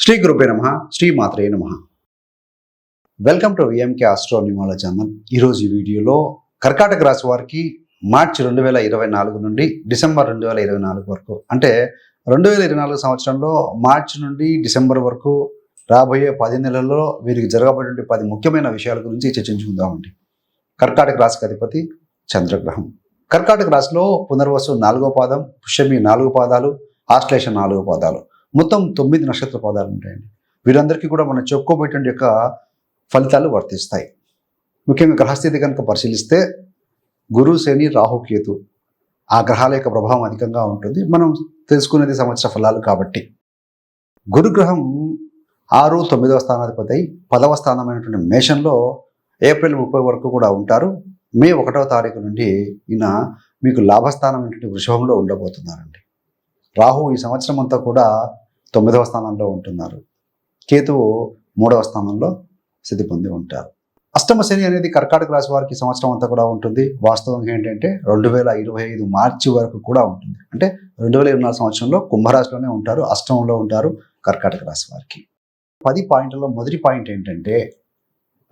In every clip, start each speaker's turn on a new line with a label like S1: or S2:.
S1: శ్రీ గురుపే నమ. శ్రీ మాత్రే నమ వెల్కమ్ టు విఎంకే ఆస్ట్రో న్యూమాల ఛానల్ ఈరోజు ఈ వీడియోలో కర్కాటక రాశి వారికి మార్చి రెండు వేల ఇరవై నాలుగు నుండి డిసెంబర్ రెండు వేల ఇరవై నాలుగు వరకు అంటే రెండు వేల ఇరవై నాలుగు సంవత్సరంలో మార్చి నుండి డిసెంబర్ వరకు రాబోయే పది నెలల్లో వీరికి జరగబడి పది ముఖ్యమైన విషయాల గురించి చర్చించుకుందామండి. కర్కాటక రాశికి అధిపతి చంద్రగ్రహం. కర్కాటక రాశిలో పునర్వసు నాలుగో పాదం పుష్యమి నాలుగు పాదాలు ఆశ్లేష నాలుగు పాదాలు. మొత్తం తొమ్మిది నక్షత్ర పాదాలు ఉంటాయండి. వీరందరికీ కూడా మనం చెప్పుకోబోయేటువంటి యొక్క ఫలితాలు వర్తిస్తాయి. ముఖ్యంగా గ్రహస్థితి కనుక పరిశీలిస్తే గురు శని రాహుకేతు ఆ గ్రహాల యొక్క ప్రభావం అధికంగా ఉంటుంది. మనం తెలుసుకునేది సంవత్సర ఫలాలు కాబట్టి. గురుగ్రహం ఆరు తొమ్మిదవ స్థానాధిపతి అయి పదవ స్థానమైనటువంటి మేషంలో ఏప్రిల్ ముప్పై వరకు కూడా ఉంటారు. మే ఒకటవ తారీఖు నుండి ఈయన మీకు లాభస్థానమైనటువంటి వృషభంలో ఉండబోతున్నారండి. రాహు ఈ సంవత్సరం అంతా కూడా తొమ్మిదవ స్థానంలో ఉంటున్నారు. కేతువు మూడవ స్థానంలో స్థితి పొంది ఉంటారు. అష్టమ శని అనేది కర్కాటక రాశి వారికి సంవత్సరం అంతా కూడా ఉంటుంది. వాస్తవంగా ఏంటంటే రెండు వేల ఇరవై ఐదు మార్చి వరకు కూడా ఉంటుంది. అంటే రెండు వేల ఇరవై నాలుగు సంవత్సరంలో కుంభరాశిలోనే ఉంటారు. అష్టమంలో ఉంటారు కర్కాటక రాశి వారికి. పది పాయింట్లలో మొదటి పాయింట్ ఏంటంటే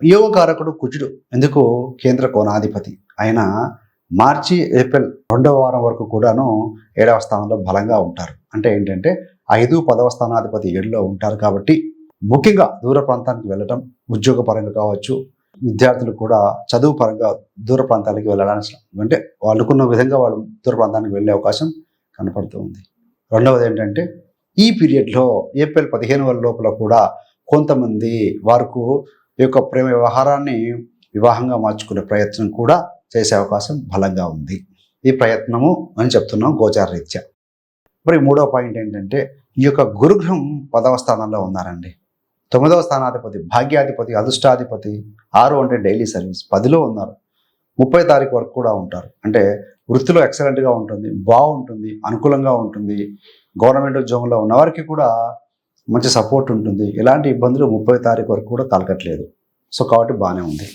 S1: యోగకారకుడు కుజుడు. ఎందుకు? కేంద్ర కోణాధిపతి. ఆయన మార్చి ఏప్రిల్ రెండవ వారం వరకు కూడాను ఏడవ స్థానంలో బలంగా ఉంటారు. అంటే ఏంటంటే ఐదు పదవ స్థానాధిపతి ఏడులో ఉంటారు కాబట్టి ముఖ్యంగా దూర ప్రాంతానికి వెళ్ళటం ఉద్యోగ పరంగా కావచ్చు విద్యార్థులు కూడా చదువు పరంగా దూర ప్రాంతానికి వెళ్ళడానికి అంటే వాళ్ళకున్న విధంగా వాళ్ళు దూర ప్రాంతానికి వెళ్ళే అవకాశం కనపడుతూ ఉంది. రెండవది ఏంటంటే ఈ పీరియడ్లో ఏప్రిల్ పదిహేను వరకు లోపల కూడా కొంతమంది వారికి ఈ యొక్క ప్రేమ వ్యవహారాన్ని వివాహంగా మార్చుకునే ప్రయత్నం కూడా చేసే అవకాశం బలంగా ఉంది. ఈ ప్రయత్నము అని చెప్తున్నాం గోచార రీత్యా. మరి మూడవ పాయింట్ ఏంటంటే ఈ యొక్క గురుగ్రహం పదవ స్థానంలో ఉన్నారండి. తొమ్మిదవ స్థానాధిపతి భాగ్యాధిపతి అదృష్టాధిపతి ఆరు అంటే డైలీ సర్వీస్ పదిలో ఉన్నారు. ముప్పై తారీఖు వరకు కూడా ఉంటారు. అంటే వృత్తిలో ఎక్సలెంట్గా ఉంటుంది బాగుంటుంది అనుకూలంగా ఉంటుంది గవర్నమెంట్ ఉద్యోగంలో ఉన్నవారికి కూడా మంచి సపోర్ట్ ఉంటుంది. ఎలాంటి ఇబ్బందులు ముప్పై తారీఖు వరకు కూడా కలగట్లేదు. సో కాబట్టి బాగానే ఉంది.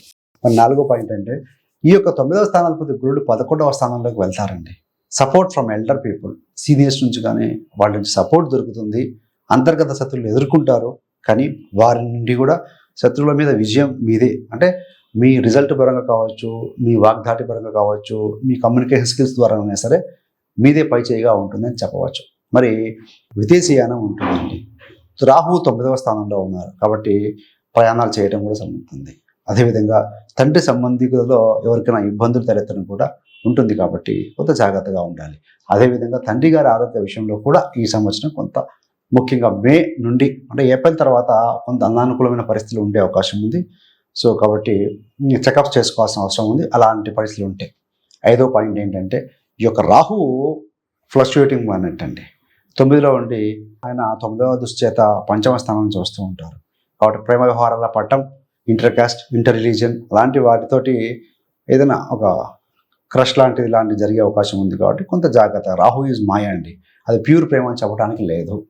S1: మరి నాలుగో పాయింట్ అంటే ఈ యొక్క తొమ్మిదవ స్థానాధిపతి గురుడు పదకొండవ స్థానంలోకి వెళ్తారండి. Support from elder people. Seniors నుంచి కానీ వాళ్ళ నుంచి సపోర్ట్ దొరుకుతుంది. అంతర్గత శత్రువులు ఎదుర్కొంటారు. కానీ వారి నుండి కూడా శత్రువుల మీద విజయం మీదే. అంటే మీ రిజల్ట్ పరంగా కావచ్చు మీ వాగ్దాటి పరంగా కావచ్చు మీ కమ్యూనికేషన్ స్కిల్స్ ద్వారా సరే మీదే పై చేయిగా ఉంటుందని చెప్పవచ్చు. మరి విదేశీయానం ఉంటుందండి. రాహు తొమ్మిదవ స్థానంలో ఉన్నారు. కాబట్టి ప్రయాణాలు చేయడం కూడా జరుగుతుంది అదేవిధంగా తండ్రి సంబంధికులలో ఎవరికైనా ఇబ్బందులు తలెత్తడం కూడా ఉంటుంది కాబట్టి కొంత జాగ్రత్తగా ఉండాలి. అదేవిధంగా తండ్రి గారి ఆరోగ్య విషయంలో కూడా ఈ సంవత్సరం కొంత ముఖ్యంగా మే నుండి అంటే ఏప్రిల్ తర్వాత కొంత అనానుకూలమైన పరిస్థితులు ఉండే అవకాశం ఉంది. సో కాబట్టి చెకప్ చేసుకోవాల్సిన అవసరం ఉంది. అలాంటి పరిస్థితులు ఉంటాయి ఐదో పాయింట్ ఏంటంటే ఈ యొక్క రాహు ఫ్లక్చుయేటింగ్ అన్నట్టండి తొమ్మిదిలో ఉండి ఆయన తొమ్మిదవ దుశ్చేత పంచమ స్థానం చూస్తూ ఉంటారు. కాబట్టి ప్రేమ వ్యవహారాల పట్టం ఇంటర్ కాస్ట్ ఇంటర్ రిలీజియన్ అలాంటి వాటితోటి ఏదైనా ఒక క్రష్ లాంటిది లాంటిది జరిగే అవకాశం ఉంది కాబట్టి కొంత జాగ్రత్త. రాహు ఈజ్ మాయ అండి. అది ప్యూర్ ప్రేమ అని చెప్పడానికి లేదు.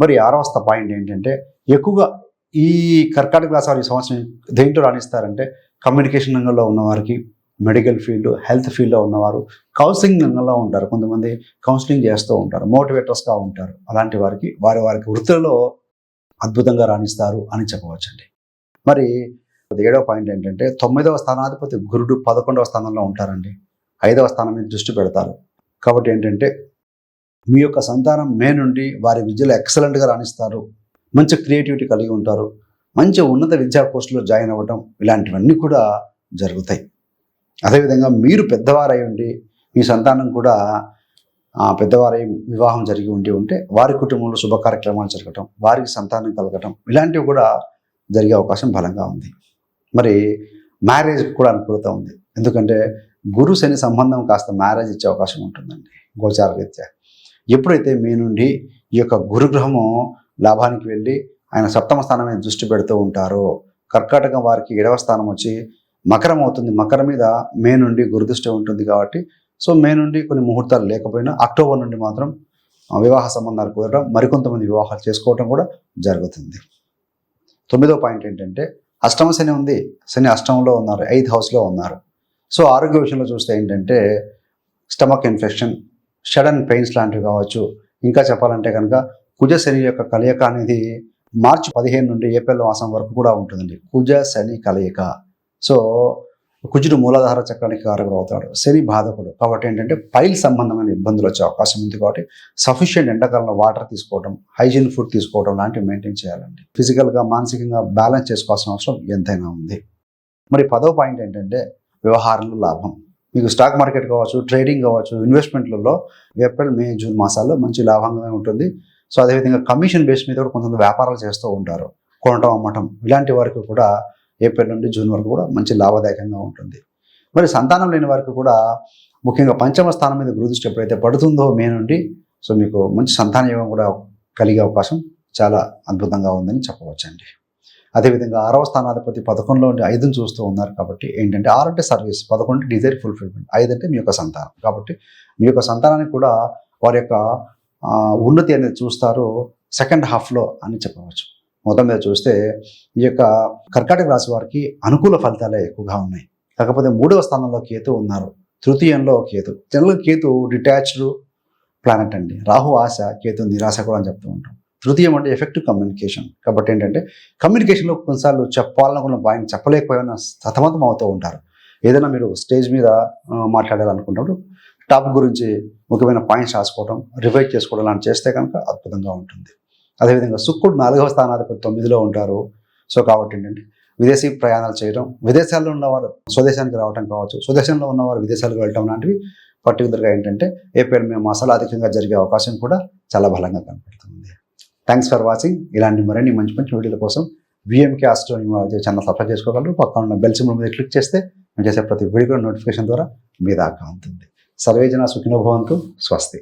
S1: మరి ఆరవస్థ పాయింట్ ఏంటంటే ఎక్కువగా ఈ కర్కాటక రాశి ఈ సంవత్సరం దేంట్లో రాణిస్తారంటే కమ్యూనికేషన్ రంగంలో ఉన్నవారికి మెడికల్ ఫీల్డ్ హెల్త్ ఫీల్డ్లో ఉన్నవారు కౌన్సిలింగ్ రంగంలో ఉంటారు. కొంతమంది కౌన్సిలింగ్ చేస్తూ ఉంటారు మోటివేటర్స్గా ఉంటారు. అలాంటి వారికి వారి వారికి వృత్తులలో అద్భుతంగా రాణిస్తారు అని చెప్పవచ్చండి. మరి ఏడవ పాయింట్ ఏంటంటే తొమ్మిదవ స్థానాధిపతి గురుడు పదకొండవ స్థానంలో ఉంటారండి. ఐదవ స్థానం మీద దృష్టి పెడతారు. కాబట్టి ఏంటంటే మీ యొక్క సంతానం మే నుండి వారి విద్యలో ఎక్సలెంట్గా రాణిస్తారు. మంచి క్రియేటివిటీ కలిగి ఉంటారు. మంచి ఉన్నత విద్యా కోర్సులో జాయిన్ అవ్వడం ఇలాంటివన్నీ కూడా జరుగుతాయి. అదేవిధంగా మీరు పెద్దవారై ఉండి మీ సంతానం కూడా పెద్దవారై వివాహం జరిగి ఉండి ఉంటే వారి కుటుంబంలో శుభ కార్యక్రమాలు జరగటం వారికి సంతానం కలగటం ఇలాంటివి కూడా జరిగే అవకాశం బలంగా ఉంది. మరి మ్యారేజ్ కూడా అనుకూలత ఉంది. ఎందుకంటే గురు శని సంబంధం కాస్త మ్యారేజ్ ఇచ్చే అవకాశం ఉంటుందండి గోచార రీత్యా. ఎప్పుడైతే మీ నుండి ఈ యొక్క గురుగ్రహము లాభానికి వెళ్ళి ఆయన సప్తమ స్థానం మీద దృష్టి పెడుతూ ఉంటారో కర్కాటకం వారికి ఏడవ స్థానం వచ్చి మకరం అవుతుంది. మకరం మీద మే నుండి గురుదృష్టి ఉంటుంది కాబట్టి సో మే నుండి కొన్ని ముహూర్తాలు లేకపోయినా అక్టోబర్ నుండి మాత్రం వివాహ సంబంధాలు కుదరడం మరికొంతమంది వివాహాలు చేసుకోవడం కూడా జరుగుతుంది. తొమ్మిదో పాయింట్ ఏంటంటే అష్టమ శని ఉంది. శని అష్టంలో ఉన్నారు. ఎయిత్ హౌస్లో ఉన్నారు. సో ఆరోగ్య విషయంలో చూస్తే ఏంటంటే స్టమక్ ఇన్ఫెక్షన్ షడన్ పెయిన్స్ లాంటివి కావచ్చు. ఇంకా చెప్పాలంటే కనుక కుజ శని యొక్క కలయిక అనేది మార్చి పదిహేను నుండి ఏప్రిల్ మాసం వరకు కూడా ఉంటుందండి. కుజ శని కలయిక. సో కుజుడు మూలాధార చక్రానికి కారకుడు అవుతాడు శని బాధకుడు. కాబట్టి ఏంటంటే పైల్ సంబంధమైన ఇబ్బందులు వచ్చే అవకాశం ఉంది కాబట్టి సఫిషియెంట్ ఎండాకాలంలో వాటర్ తీసుకోవడం హైజీన్ ఫుడ్ తీసుకోవడం లాంటివి మెయింటైన్ చేయాలండి. ఫిజికల్గా మానసికంగా బ్యాలెన్స్ చేసుకోవాల్సిన అవసరం ఎంతైనా ఉంది. మరి పదో పాయింట్ ఏంటంటే వ్యవహారంలో లాభం. మీకు స్టాక్ మార్కెట్ కావచ్చు ట్రేడింగ్ కావచ్చు ఇన్వెస్ట్మెంట్లలో ఏప్రిల్ మే జూన్ మాసాల్లో మంచి లాభంగా ఉంటుంది. సో అదేవిధంగా కమిషన్ బేస్ మీద కూడా కొంతమంది వ్యాపారాలు చేస్తూ ఉంటారు. కొనటం అమ్మటం ఇలాంటి వారికి కూడా ఏప్రిల్ నుండి జూన్ వరకు కూడా మంచి లాభదాయకంగా ఉంటుంది. మరి సంతానం లేని వారికి కూడా ముఖ్యంగా పంచమ స్థానం మీద గురుదృష్టి ఎప్పుడైతే పడుతుందో మే నుండి సో మీకు మంచి సంతాన యోగం కూడా కలిగే అవకాశం చాలా అద్భుతంగా ఉందని చెప్పవచ్చండి. అదేవిధంగా ఆరవ స్థానాధిపతి పదకొండులో ఉండి ఐదుని చూస్తూ ఉన్నారు కాబట్టి ఏంటంటే ఆరు అంటే సర్వీస్ పదకొండు డిజైర్ ఫుల్ఫిల్మెంట్ ఐదు అంటే మీ యొక్క సంతానం. కాబట్టి మీ యొక్క సంతానానికి కూడా వారి యొక్క ఉన్నతి అనేది చూస్తారు సెకండ్ హాఫ్లో అని చెప్పవచ్చు. మొత్తం మీద చూస్తే ఈ యొక్క కర్కాటక రాశి వారికి అనుకూల ఫలితాలే ఎక్కువగా ఉన్నాయి. కాకపోతే మూడవ స్థానంలో కేతు ఉన్నారు. తృతీయంలో కేతు. జనరల్గా కేతు డిటాచ్డ్ ప్లానెట్ అండి. రాహు ఆశ కేతు నిరాశ కూడా అని చెప్తూ ఉంటాం. తృతీయం అంటే ఎఫెక్టివ్ కమ్యూనికేషన్. కాబట్టి ఏంటంటే కమ్యూనికేషన్లో కొన్నిసార్లు చెప్పాలనుకున్న పాయింట్ చెప్పలేకపోయినా సతమతం అవుతూ ఉంటారు. ఏదైనా మీరు స్టేజ్ మీద మాట్లాడాలనుకున్నప్పుడు టాపిక్ గురించి ముఖ్యమైన పాయింట్స్ రాసుకోవడం రివైజ్ చేసుకోవడం లాంటి చేస్తే కనుక అద్భుతంగా ఉంటుంది. అదేవిధంగా శుక్రుడు నాలుగవ స్థానాధిపతి తొమ్మిదిలో ఉంటారు. సో కాబట్టి ఏంటంటే విదేశీ ప్రయాణాలు చేయడం విదేశాల్లో ఉన్నవారు స్వదేశానికి రావడం కావచ్చు స్వదేశంలో ఉన్నవారు విదేశాలకు వెళ్ళడం లాంటివి పర్టికులర్గా ఏంటంటే ఏప్రిల్ మే మాసాలు అధికంగా జరిగే అవకాశం కూడా చాలా బలంగా కనపడుతుంది. Thanks for watching. ఇలాంటి మరిన్ని మంచి మంచి వీడియోల కోసం విఎంకే ఆస్ట్రో ఛానల్ సబ్స్క్రైబ్ చేసుకోగలరు. పక్కన ఉన్న బెల్ సింబల్ మీద క్లిక్ చేస్తే మేము చేసే ప్రతి వీడియో నోటిఫికేషన్ ద్వారా మీ దాకా ఉంటుంది. సర్వేజన సుఖినోభవంతు స్వస్తి.